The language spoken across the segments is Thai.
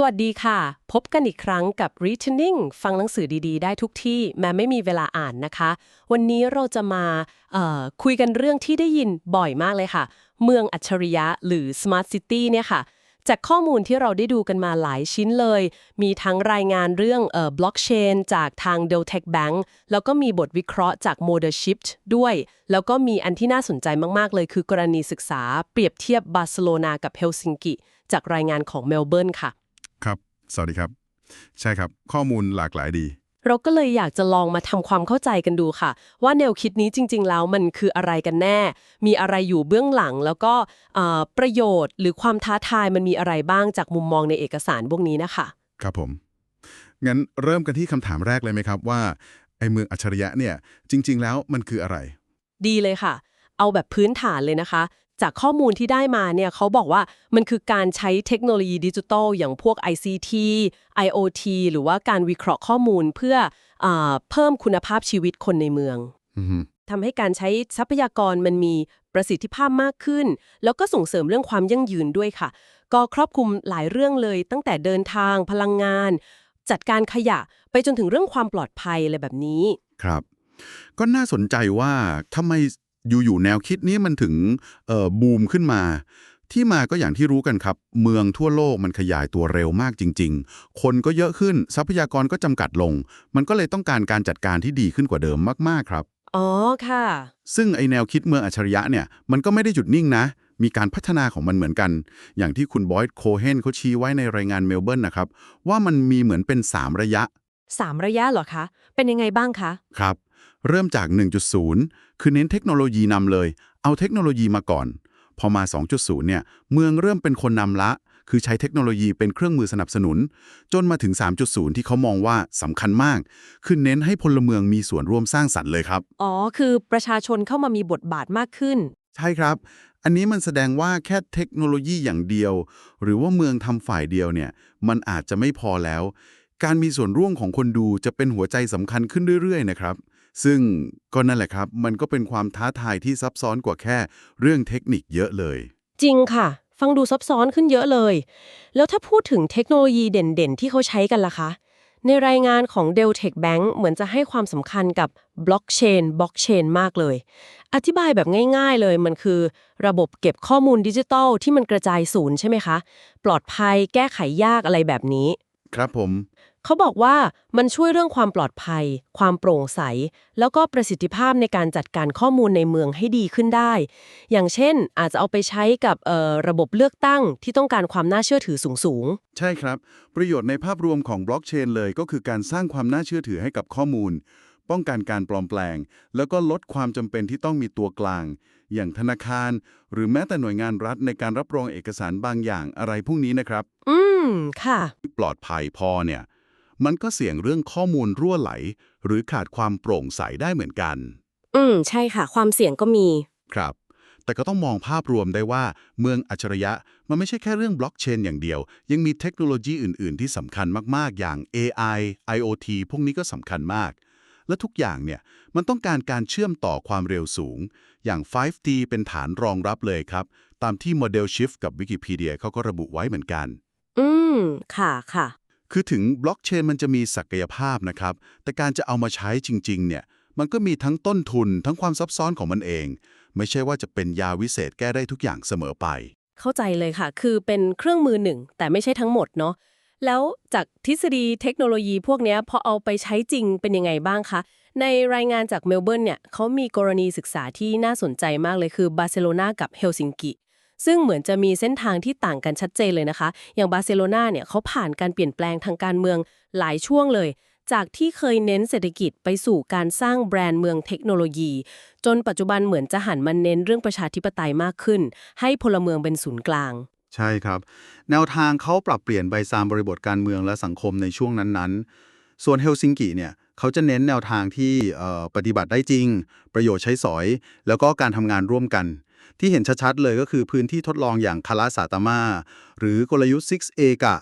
สวัสดีค่ะ พบกันอีกครั้งกับ Returning ฟังหนังสือดีๆ ได้ทุกที่แม้ไม่มีเวลาอ่านนะคะ วันนี้เราจะมาคุยกันเรื่องที่ได้ยินบ่อยมากเลยค่ะ เมืองอัจฉริยะหรือ Smart City เนี่ยค่ะ จากข้อมูลที่เราได้ดูกันมาหลายชิ้นเลย มีทั้งรายงานเรื่องเอ่อบล็อกเชนจากทาง d e l t e c h Bank แล้วก็มีบทวิเคราะห์จาก m o d e r Shift ด้วย แล้วก็มีอันที่น่าสนใจมากๆเลย คือกรณีศึกษาเปรียบเทียบบาร์เซโลนากับเฮลซิงกิจากรายงานของเมลเบิร์นค่ะ ครับ สวัสดีครับ ใช่ครับ ข้อมูลหลากหลายดี เราก็เลยอยากจะลองมาทำความเข้าใจกันดูค่ะ ว่าแนวคิดนี้จริง ๆ แล้วมันคืออะไรกันแน่ มีอะไรอยู่เบื้องหลัง แล้วก็เอ่อประโยชน์ หรือความท้าทายมันมีอะไรบ้างจากมุมมองในเอกสารพวกนี้นะคะ ครับผม งั้นเริ่มกันที่คำถามแรกเลยไหมครับว่าไอ้เมืองอัจฉริยะเนี่ยจริง ๆ แล้วมันคืออะไร ดีเลยค่ะ เอาแบบพื้นฐานเลยนะคะ จากข้อมูลที่ได้มาเนี่ยเขาบอกว่ามันคือการใช้เทคโนโลยีดิจิทัลอย่างพวก ICT IoT หรือว่าการวิเคราะห์ข้อมูลเพื่ออาเพิ่มคุณภาพชีวิตคนในเมืองอือฮึทำให้การใช้ทรัพยากรมันมีประสิทธิภาพมากขึ้น แล้วก็ส่งเสริมเรื่องความยั่งยืนด้วยค่ะ ก็ครอบคลุมหลายเรื่องเลย ตั้งแต่เดินทางพลังงาน จัดการขยะไปจนถึงเรื่องความปลอดภัยอะไรแบบนี้ ครับ ก็น่าสนใจว่าทำไม อยู่ๆแนวคิดนี้มันถึงเอ่อบูมขึ้นมา ที่มาก็อย่างที่รู้กันครับ เมืองทั่วโลกมันขยายตัวเร็วมากจริง ๆ คนก็เยอะขึ้นทรัพยากรก็จำกัดลง มันก็เลยต้องการการจัดการที่ดีขึ้นกว่าเดิมมากๆครับอ๋อค่ะ ซึ่งไอแนวคิดเมืองอัจฉริยะเนี่ยมันก็ไม่ได้หยุดนิ่งนะ มีการพัฒนาของมันเหมือนกัน อย่างที่คุณบอยด์โคเฮนเขาชี้ไว้ในรายงานเมลเบิร์นนะครับ ว่ามันมีเหมือนเป็น 3 ระยะ 3 ระยะเหรอคะ เป็นยังไงบ้างคะ ครับ เริ่มจาก 1.0 คือเน้นเทคโนโลยีนำเลย เอาเทคโนโลยีมาก่อน พอมา 2.0 เนี่ย เมืองเริ่มเป็นคนนำละ คือใช้เทคโนโลยีเป็นเครื่องมือสนับสนุน จนมาถึง 3.0 ที่เขามองว่าสำคัญมาก คือเน้นให้พลเมืองมีส่วนร่วมสร้างสรรค์เลยครับ อ๋อ คือประชาชนเข้ามามีบทบาทมากขึ้น ใช่ครับ อันนี้มันแสดงว่าแค่เทคโนโลยีอย่างเดียว หรือว่าเมืองทำฝ่ายเดียวเนี่ย มันอาจจะไม่พอแล้ว การมีส่วนร่วมของคนดูจะเป็นหัวใจสำคัญขึ้นเรื่อยๆ นะครับ ซึ่งก็นั่นแหละครับ มันก็เป็นความท้าทายที่ซับซ้อนกว่าแค่เรื่องเทคนิคเยอะเลย จริงค่ะ ฟังดูซับซ้อนขึ้นเยอะเลย แล้วถ้าพูดถึงเทคโนโลยีเด่นๆ ที่เขาใช้กันล่ะคะ ในรายงานของ d e l t e c h Bank เหมือนจะให้ความสำคัญกับบล็อกเชนบล็อกเชนมากเลย อธิบายแบบง่าย ๆเลยมันคือ ระบบเก็บข้อมูลดิจิทัลที่มันกระจายศูนย์ใช่ไหมคะ ปลอดภัยแก้ไขยากอะไรแบบนี้ ครับผม เขาบอกว่ามันช่วยเรื่องความปลอดภัย ความโปร่งใส แล้วก็ประสิทธิภาพในการจัดการข้อมูลในเมืองให้ดีขึ้นได้ อย่างเช่น อาจจะเอาไปใช้กับเอ่อระบบเลือกตั้งที่ต้องการความน่าเชื่อถือสูงใช่ครับ ประโยชน์ในภาพรวมของบล็อกเชนเลยก็คือการสร้างความน่าเชื่อถือให้กับข้อมูล ป้องกันการปลอมแปลง แล้วก็ลดความจำเป็นที่ต้องมีตัวกลาง อย่างธนาคาร หรือแม้แต่หน่วยงานรัฐในการรับรองเอกสารบางอย่างอะไรพวกนี้นะครับๆอืม ค่ะ ปลอดภัยพอเนี่ย มันก็เสี่ยงเรื่องข้อมูลรั่วไหล หรือขาดความโปร่งใสได้เหมือนกัน อืม ใช่ค่ะ ความเสี่ยงก็มี ครับ แต่ก็ต้องมองภาพรวมได้ว่า เมืองอัจฉริยะ มันไม่ใช่แค่เรื่องบล็อกเชนอย่างเดียว ยังมีเทคโนโลยีอื่น ๆ ที่สำคัญมาก ๆ อย่าง AI IoT พวกนี้ก็สำคัญมาก และทุกอย่างเนี่ย มันต้องการการเชื่อมต่อความเร็วสูง อย่าง 5G เป็นฐานรองรับเลยครับ ตามที่ Model Shift กับ Wikipedia เขาก็ระบุไว้เหมือนกัน อืม ค่ะค่ะ คือถึงบล็อกเชนมันจะมีศักยภาพนะครับ แต่การจะเอามาใช้จริง ๆ เนี่ย มันก็มีทั้งต้นทุนทั้งความซับซ้อนของมันเอง ไม่ใช่ว่าจะเป็นยาวิเศษแก้ได้ทุกอย่างเสมอไป เข้าใจเลยค่ะ คือเป็นเครื่องมือหนึ่ง แต่ไม่ใช่ทั้งหมดเนาะ แล้วจากทฤษฎีเทคโนโลยีพวกนี้พอเอาไปใช้จริงเป็นยังไงบ้างคะ ในรายงานจากเมลเบิร์นเนี่ยเขามีกรณีศึกษาที่น่าสนใจมากเลยคือบาร์เซโลนากับเฮลซิงกิ ซึ่งเหมือนจะมีเส้นทางที่ต่างกันชัดเจนเลยนะคะ อย่างบาร์เซโลนาเนี่ยเขาผ่านการเปลี่ยนแปลงทางการเมืองหลายช่วงเลย จากที่เคยเน้นเศรษฐกิจไปสู่การสร้างแบรนด์เมืองเทคโนโลยี จนปัจจุบันเหมือนจะหันมาเน้นเรื่องประชาธิปไตยมากขึ้น ให้พลเมืองเป็นศูนย์กลาง ใช่ครับ แนวทางเขาปรับเปลี่ยนไปตามบริบทการเมืองและสังคมในช่วงนั้นๆ ส่วนเฮลซิงกิเนี่ยเขาจะเน้นแนวทางที่ปฏิบัติได้จริง ประโยชน์ใช้สอย แล้วก็การทำงานร่วมกัน ที่เห็นชัดๆเลยก็คือพื้นที่ทดลองอย่างคาราสาตามาหรือกลยุทธ์ 6A กะ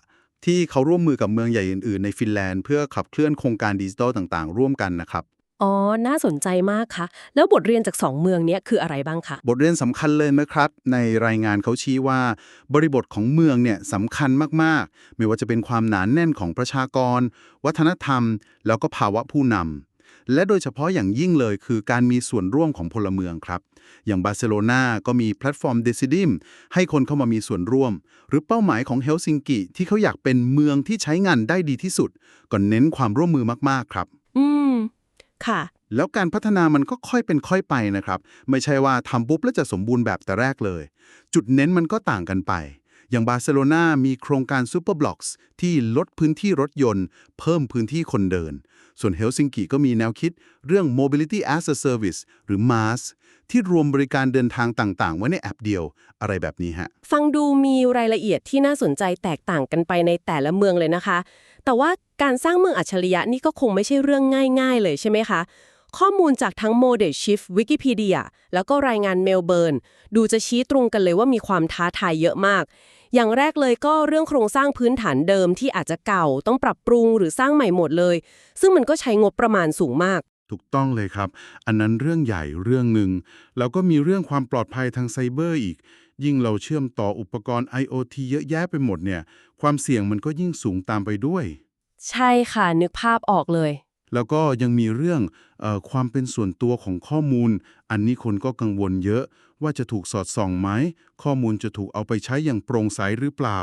ที่เขาร่วมมือกับเมืองใหญ่อื่นๆ ในฟินแลนด์เพื่อขับเคลื่อนโครงการดิจิทัลต่างๆ ร่วมกันนะครับอ๋อ น่าสนใจมากค่ะ แล้วบทเรียนจากสองเมืองเนี้ยคืออะไรบ้างคะ บทเรียนสำคัญเลยนะครับ ในรายงานเขาชี้ว่า บริบทของเมืองเนี่ยสำคัญมากๆ ไม่ว่าจะเป็นความหนานแน่นของประชากร วัฒนธรรม แล้วก็ภาวะผู้นำและโดยเฉพาะอย่างยิ่งเลยคือการมีส่วนร่วมของพลเมืองครับ อย่างบาร์เซโลนาก็มีแพลตฟอร์มเดซิดิมให้คนเข้ามามีส่วนร่วม หรือเป้าหมายของเฮลซิงกิที่เขาอยากเป็นเมืองที่ใช้งานได้ดีที่สุด ก็เน้นความร่วมมือมากๆครับ อืม ค่ะ แล้วการพัฒนามันก็ค่อยเป็นค่อยไปนะครับ ไม่ใช่ว่าทำปุ๊บแล้วจะสมบูรณ์แบบแต่แรกเลย จุดเน้นมันก็ต่างกันไปอย่างบาร์เซโลนามีโครงการซูเปอร์บล็อกส์ที่ลดพื้นที่รถยนต์ เพิ่มพื้นที่คนเดิน ส่วนเฮลซิงกิก็มีแนวคิดเรื่อง Mobility as a Service หรือ MaaS ที่รวมบริการเดินทางต่างๆ ไว้ในแอปเดียว อะไรแบบนี้ฮะ ฟังดูมีรายละเอียดที่น่าสนใจแตกต่างกันไปในแต่ละเมืองเลยนะคะ แต่ว่าการสร้างเมืองอัจฉริยะนี่ก็คงไม่ใช่เรื่องง่าย ๆ เลยใช่ไหมคะ ข้อมูลจากทั้ง Model Shift Wikipedia แล้วก็รายงานเมลเบิร์นดูจะชี้ตรงกันเลยว่ามีความท้าทายเยอะมากอย่างแรกเลยก็เรื่องโครงสร้างพื้นฐานเดิมที่อาจจะเก่าต้องปรับปรุงหรือสร้างใหม่หมดเลย ซึ่งมันก็ใช้งบประมาณสูงมาก ถูกต้องเลยครับ อันนั้นเรื่องใหญ่เรื่องหนึ่ง แล้วก็มีเรื่องความปลอดภัยทางไซเบอร์อีก ยิ่งเราเชื่อมต่ออุปกรณ์ IoT เยอะแยะไปหมดเนี่ย ความเสี่ยงมันก็ยิ่งสูงตามไปด้วย ใช่ค่ะ นึกภาพออกเลย แล้วก็ยังมีเรื่องเออความเป็นส่วนตัวของข้อมูล อันนี้คนก็กังวลเยอะว่าจะถูกสอดส่องไหม ข้อมูลจะถูกเอาไปใช้อย่างโปร่งใสหรือเปล่า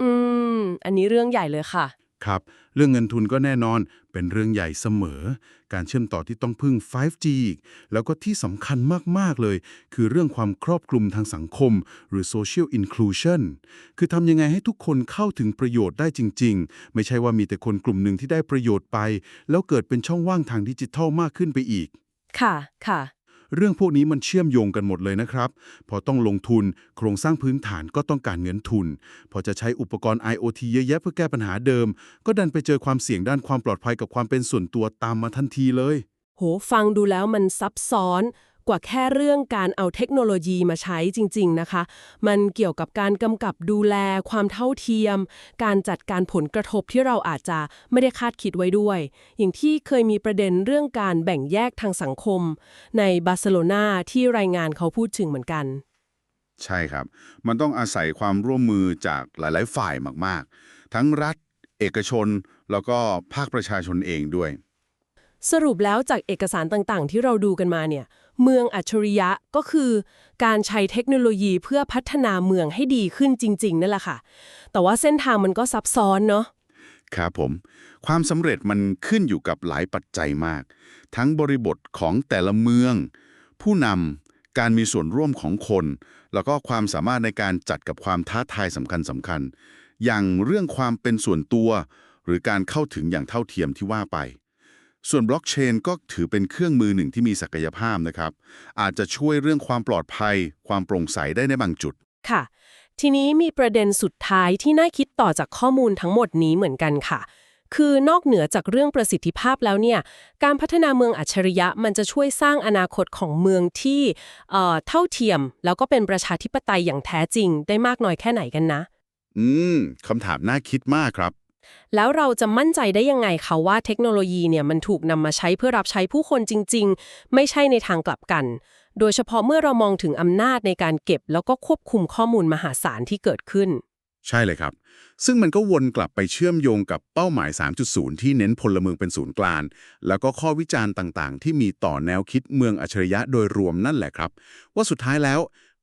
อืม อันนี้เรื่องใหญ่เลยค่ะ ครับ เรื่องเงินทุนก็แน่นอนเป็นเรื่องใหญ่เสมอ การเชื่อมต่อที่ต้องพึ่ง 5G อีก แล้วก็ที่สำคัญมาก ๆ เลย คือเรื่องความครอบคลุมทางสังคม หรือ social inclusion คือทำยังไงให้ทุกคนเข้าถึงประโยชน์ได้จริง ๆ ไม่ใช่ว่ามีแต่คนกลุ่มหนึ่งที่ได้ประโยชน์ไป แล้วเกิดเป็นช่องว่างทางดิจิทัลมากขึ้นไปอีก ค่ะ ค่ะ เรื่องพวกนี้มันเชื่อมโยงกันหมดเลยนะครับ พอต้องลงทุนโครงสร้างพื้นฐานก็ต้องการเงินทุน พอจะใช้อุปกรณ์ IoT เยอะแยะเพื่อแก้ปัญหาเดิม ก็ดันไปเจอความเสี่ยงด้านความปลอดภัยกับความเป็นส่วนตัวตามมาทันทีเลย โห ฟังดูแล้วมันซับซ้อน กว่าแค่เรื่องการเอาเทคโนโลยีมาใช้จริง ๆนะคะ มันเกี่ยวกับการกำกับดูแลความเท่าเทียม การจัดการผลกระทบที่เราอาจจะไม่ได้คาดคิดไว้ด้วย อย่างที่เคยมีประเด็นเรื่องการแบ่งแยกทางสังคม ในบาร์เซโลนาที่รายงานเขาพูดถึงเหมือนกันใช่ครับ มันต้องอาศัยความร่วมมือจากหลาย ๆ ฝ่ายมาก ๆ ทั้งรัฐ เอกชน แล้วก็ภาคประชาชนเองด้วย สรุปแล้วจากเอกสารต่าง ๆ ที่เราดูกันมาเนี่ย เมืองอัจฉริยะก็คือการใช้เทคโนโลยีเพื่อพัฒนาเมืองให้ดีขึ้นจริง ๆ นั่นแหละค่ะ แต่ว่าเส้นทางมันก็ซับซ้อนเนาะครับผม ความสำเร็จมันขึ้นอยู่กับหลายปัจจัยมาก ทั้งบริบทของแต่ละเมือง ผู้นำการมีส่วนร่วมของคน แล้วก็ความสามารถในการจัดกับความท้าทายสำคัญสำคัญ อย่างเรื่องความเป็นส่วนตัว หรือการเข้าถึงอย่างเท่าเทียมที่ว่าไป ส่วนบล็อกเชนก็ถือเป็นเครื่องมือหนึ่งที่มีศักยภาพนะครับ อาจจะช่วยเรื่องความปลอดภัย ความโปร่งใสได้ในบางจุด ค่ะ ทีนี้มีประเด็นสุดท้ายที่น่าคิดต่อจากข้อมูลทั้งหมดนี้เหมือนกันค่ะ คือนอกเหนือจากเรื่องประสิทธิภาพแล้วเนี่ย การพัฒนาเมืองอัจฉริยะมันจะช่วยสร้างอนาคตของเมืองที่เอ่อเท่าเทียม แล้วก็เป็นประชาธิปไตยอย่างแท้จริง ได้มากน้อยแค่ไหนกันนะ อืมคำถามน่าคิดมากครับ แล้วเราจะมั่นใจได้ยังไงคะว่าเทคโนโลยีเนี่ยมันถูกนำมาใช้เพื่อรับใช้ผู้คนจริง ๆ ไม่ใช่ในทางกลับกัน โดยเฉพาะเมื่อเรามองถึงอำนาจในการเก็บ แล้วก็ควบคุมข้อมูลมหาศาลที่เกิดขึ้น ใช่เลยครับ ซึ่งมันก็วนกลับไปเชื่อมโยงกับเป้าหมาย 3.0 ที่เน้นพลเมืองเป็นศูนย์กลาง แล้วก็ข้อวิจารณ์ต่างๆ ที่มีต่อแนวคิดเมืองอัจฉริยะโดยรวมนั่นแหละครับ ว่าสุดท้ายแล้ว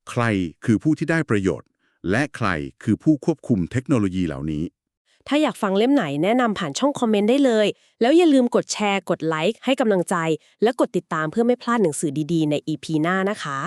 ใครคือผู้ที่ได้ประโยชน์ และใครคือผู้ควบคุมเทคโนโลยีเหล่านี้ ถ้าอยากฟังเล่มไหนแนะนำผ่านช่องคอมเมนต์ได้เลย แล้วอย่าลืมกดแชร์ กดไลค์ให้กำลังใจ และกดติดตามเพื่อไม่พลาดหนังสือดีๆ ใน EP หน้านะคะ